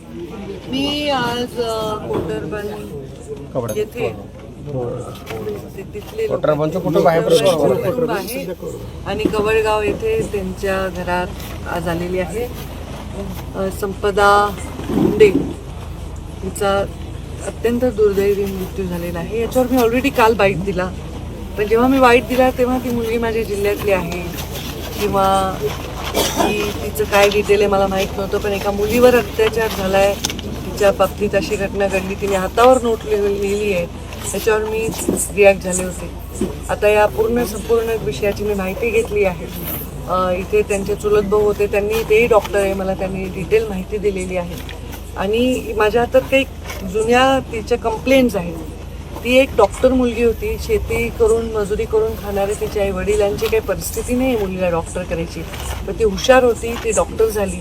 मी आज कोटरबन येथे ते- तिथले कुटुंब आहे. आणि कवळगाव येथे त्यांच्या घरात आज आलेली आहे. संपदा मुंडे तिचा अत्यंत दुर्दैवी मृत्यू झालेला आहे. याच्यावर मी ऑलरेडी काल बाईट दिला. पण जेव्हा मी वाईट दिला तेव्हा ती मुलगी माझ्या जिल्ह्यातली आहे. किंवा की तिचं काय डिटेल आहे मला माहीत नव्हतं पण एका मुलीवर अत्याचार झाला आहे तिच्या बाबतीत अशी घटना घडली तिने हातावर नोट लिहिली आहे. त्याच्यावर मी रिॲक्ट झाले होते. आता या पूर्ण संपूर्ण विषयाची मी माहिती घेतली आहे. इथे त्यांचे चुलत भाऊ होते त्यांनी तेही डॉक्टर आहे मला त्यांनी डिटेल माहिती दिलेली आहे. आणि माझ्या हातात काही जुन्या तिच्या कंप्लेंट्स आहेत. ती एक डॉक्टर मुलगी होती. शेती करून मजुरी करून खाणारे तिच्या आई वडिलांची काही परिस्थिती नाही आहे मुलीला डॉक्टर करायची. पण ती हुशार होती ती डॉक्टर झाली.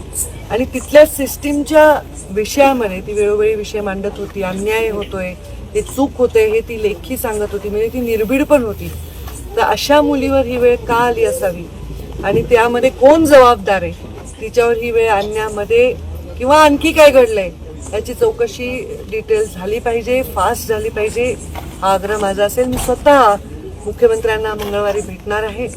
आणि तिथल्या सिस्टीमच्या विषयामध्ये ती वेळोवेळी विषय मांडत होती. अन्याय होतोय ते चूक होते हे ती लेखी सांगत होती. म्हणजे ती निर्भीड पण होती. तर अशा मुलीवर ही वेळ का आली असावी? आणि त्यामध्ये कोण जबाबदार आहे? तिच्यावर ही वेळ आणण्यामध्ये किंवा आणखी काय घडलंय? याची चौकशी डिटेल्स झाली पाहिजे फास्ट झाली पाहिजे. हा आग्रह माझा असेल. मी स्वतः मुख्यमंत्र्यांना मंगळवारी भेटणार आहे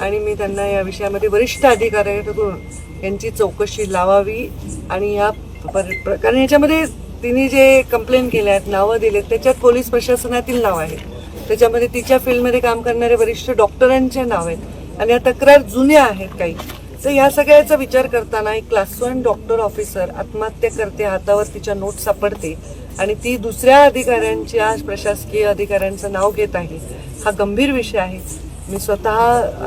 आणि मी त्यांना या विषयामध्ये वरिष्ठ अधिकाऱ्यांकडून यांची चौकशी लावावी आणि या पर- याच्यामध्ये तिने जे कंप्लेंट केल्या आहेत नावं दिलेत त्याच्यात पोलीस प्रशासनातील नाव आहेत. त्याच्यामध्ये तिच्या फील्डमध्ये काम करणारे वरिष्ठ डॉक्टरांचे नाव आहेत. आणि या तक्रार जुन्या आहेत काही. तर या सगळ्याचा विचार करताना एक क्लास वन डॉक्टर ऑफिसर आत्महत्या करते हातावर तिच्या नोट सापडते आणि ती दुसऱ्या अधिकाऱ्यांच्या प्रशासकीय अधिकाऱ्यांचं नाव घेत आहे. हा गंभीर विषय आहे. मी स्वतः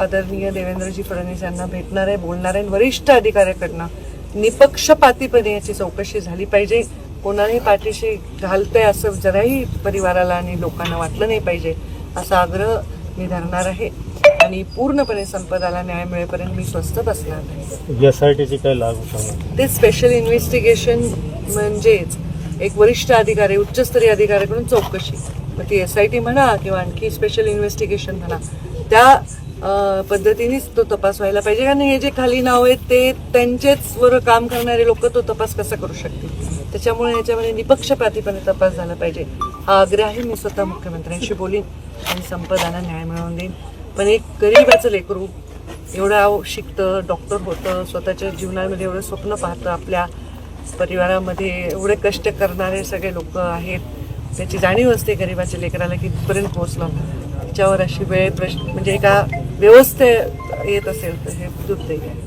आदरणीय देवेंद्रजी फडणवीस यांना भेटणार आहे बोलणार आहे आणि वरिष्ठ अधिकाऱ्याकडनं निपक्षपातीपणे याची चौकशी झाली पाहिजे. कोणालाही पाठीशी घालतंय असं जराही परिवाराला आणि लोकांना वाटलं नाही पाहिजे असा आग्रह मी धरणार आहे. आणि पूर्णपणे संपदाला न्याय मिळेपर्यंत मी स्वस्थ बसणार नाही. काय लागू ते स्पेशल इन्व्हेस्टिगेशन म्हणजेच एक वरिष्ठ अधिकारी उच्चस्तरीय अधिकाऱ्याकडून चौकशी. मग ती एस आय टी म्हणा किंवा आणखी स्पेशल इन्व्हेस्टिगेशन म्हणा त्या पद्धतीनेच तो तपास व्हायला पाहिजे. कारण हे जे खाली नाव आहेत ते त्यांचेच वर काम करणारे लोक तो तपास कसा करू शकतील? त्याच्यामुळे याच्यामध्ये निपक्षपातीपणे तपास झाला पाहिजे. हा आग्रहही मी स्वतः मुख्यमंत्र्यांशी बोलीन आणि संपदाला न्याय मिळवून देईन. पण एक गरीबाचं लेकरू एवढं शिकतं डॉक्टर होतं स्वतःच्या जीवनामध्ये एवढं स्वप्न पाहतं आपल्या परिवारामध्ये एवढे कष्ट करणारे सगळे लोक आहेत. त्याची जाणीव असते गरिबाच्या लेकराला की कुठपर्यंत पोहोचलं त्याच्यावर अशी वेळ प्रश्न म्हणजे एका व्यवस्थे येत असेल तर हे दुर्दैव आहे